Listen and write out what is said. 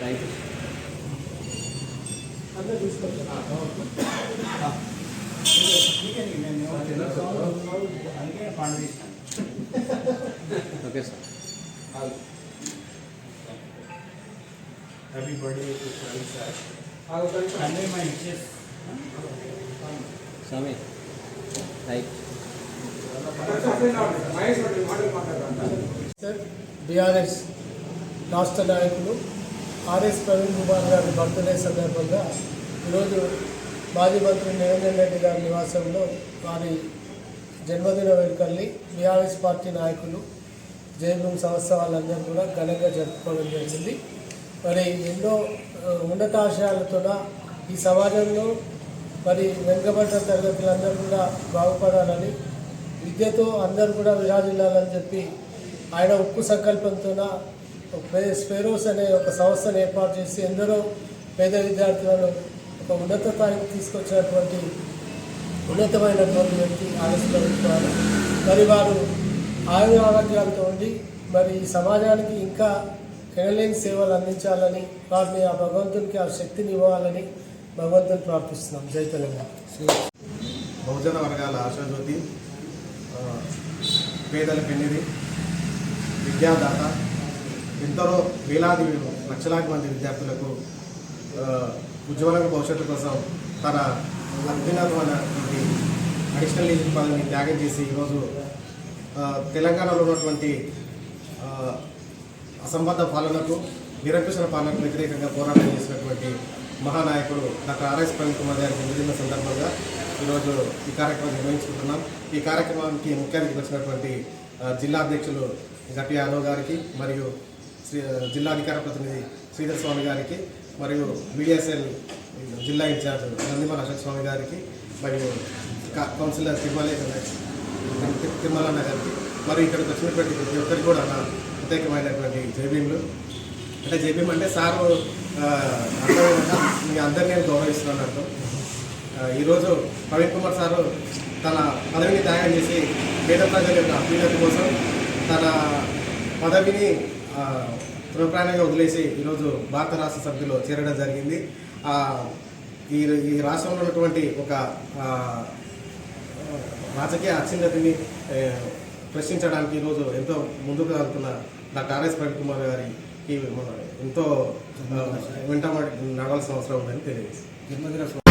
Thank you అందరూ తీసుకొచ్చాను అందుకే పండుగ okay sir happy birthday to Praveen sir అంటే మా ఇచ్చేస్ స్వామి రైట్ సార్ బీఆర్ఎస్ రాష్ట్ర నాయకులు ఆర్ఎస్ ప్రవీణ్ కుమార్ గారి బర్త్డే సందర్భంగా ఈరోజు మాజీ మంత్రి నిరంజన్ రెడ్డి గారి నివాసంలో వారి జన్మదిన వేడుకల్ని బీఆర్ఎస్ పార్టీ నాయకులు జయభూమి సంస్థ వాళ్ళందరూ కూడా ఘనంగా జరుపుకోవడం జరిగింది. మరి ఎన్నో ఉన్నతాశయాలతో ఈ సమాజంలో మరి వెనుకబడ్డ తరగతులందరూ కూడా బాగుపడాలని విద్యతో అందరూ కూడా విరాజిల్లాలని చెప్పి ఆయన ఉక్కు సంకల్పంతో స్పెరోస్ అనే ఒక సంస్థను ఏర్పాటు చేసి ఎందరో పేద విద్యార్థులను ఒక ఉన్నత స్థాయికి తీసుకొచ్చినటువంటి ఉన్నతమైనటువంటి వ్యక్తి ఆలోచించుకోవాలి మరి వారు ఆయుర ఆరోగ్యాలతో ఉండి మరి ఈ సమాజానికి ఇంకా ఎయిర్లైన్ సేవలు అందించాలని వారిని ఆ భగవంతునికి ఆ శక్తిని ఇవ్వాలని భగవంతుని ప్రార్థిస్తున్నాం. జై తెలంగాణ. బహుజన వర్గాల ఆశాజ్యోతి పేదల పెన్నిది విద్యాదాత ఎందరో వేలాది లక్షలాది మంది విద్యార్థులకు ఉజ్వల భవిష్యత్తు కోసం తన అత్యున్నతమైనటువంటి అడిషనల్ లీజర్ పదవిని త్యాగం చేసి ఈరోజు తెలంగాణలో ఉన్నటువంటి అసంబద్ధ పాలనకు నిరంకుశన పాలనకు వ్యతిరేకంగా పోరాటం చేసినటువంటి మహానాయకుడు డాక్టర్ ఆర్ఎస్ ప్రవీణ్ కుమార్ గారి జన్మదిన సందర్భంగా ఈరోజు ఈ కార్యక్రమం నిర్వహించుకుంటున్నాం. ఈ కార్యక్రమానికి ముఖ్య వచ్చినటువంటి జిల్లా అధ్యక్షులు గట్టి యాదవ్ గారికి మరియు శ్రీ జిల్లా అధికార ప్రతినిధి శ్రీధర్ స్వామి గారికి మరియు బీడిఎస్ఎల్ జిల్లా ఇన్ఛార్జ్ నందిమల అశోక్ స్వామి గారికి మరియు కౌన్సిలర్ తిరుమలే తిరుమలన్న గారికి. మరియు ఇక్కడికి వచ్చినటువంటి ప్రతి ఒక్కరికి కూడా నా ప్రత్యేకమైనటువంటి జేబీఎంలు. అంటే జేబీఎం అంటే సారు మీ అందరినీ నేను గౌరవిస్తున్నాను అర్థం ఈరోజు ప్రవీణ్ కుమార్ సారు తన పదవిని త్యాగం చేసి పేద ప్రజల యొక్క అభ్యున్నతి కోసం తన పదవిని ఆ, వదిలేసి ఈరోజు భారత రాష్ట్ర సభ్యులు చేరడం జరిగింది. ఈ ఈ రాష్ట్రంలో ఉన్నటువంటి ఒక రాజకీయ అత్యున్నతిని ప్రశ్నించడానికి ఈరోజు ఎంతో ముందుకు వెళ్తున్న డాక్టర్ ఆర్ఎస్ ప్రవీణ్ కుమార్ గారికి ఎంతో ఆ, వెంట నడవాల్సిన అవసరం ఉందని తెలియజేస్తుంది